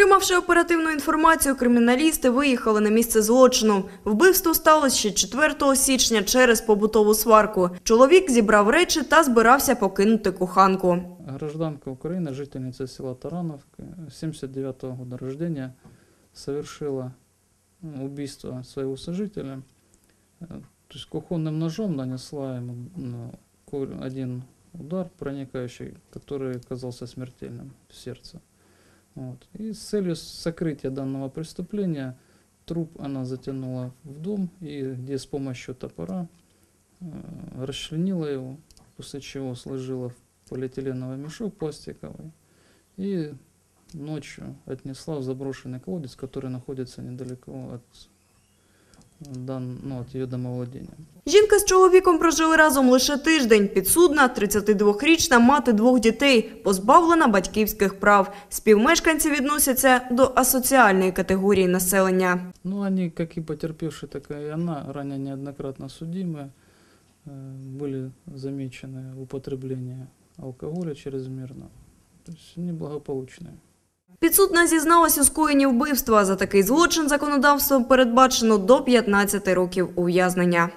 Отримавши оперативну інформацію, криміналісти виїхали на місце злочину. Вбивство сталося ще 4 січня через побутову сварку. Чоловік зібрав речі та збирався покинути коханку. Гражданка Украины, жительница села Тарановка, 79 года рождения, совершила ну, убийство своего сожителя. Э, То есть кухонным ножом нанесла ему ну, ко- один удар проникающий, который оказался смертельным в сердце. Вот. И с целью сокрытия данного преступления труп она затянула в дом и где с помощью топора э, расчленила его, после чего сложила в полиэтиленовый мешок пластиковый и ночью отнесла в заброшенный колодец, который находится недалеко от, дан, ну, от ее домовладения. Жінка з чоловіком прожили разом лише тиждень. Підсудна, 32-річна мати двох дітей, позбавлена батьківських прав. Співмешканці відносяться до асоціальної категорії населення. Ну, они, как и потерпевшие, так и она, ранее неоднократно судимые, э, были замечены употребление алкоголя чрезмерно. То есть неблагополучные. Підсудна зізналась у скоєнні вбивства. За такий злочин законодавством передбачено до 15 років ув'язнення.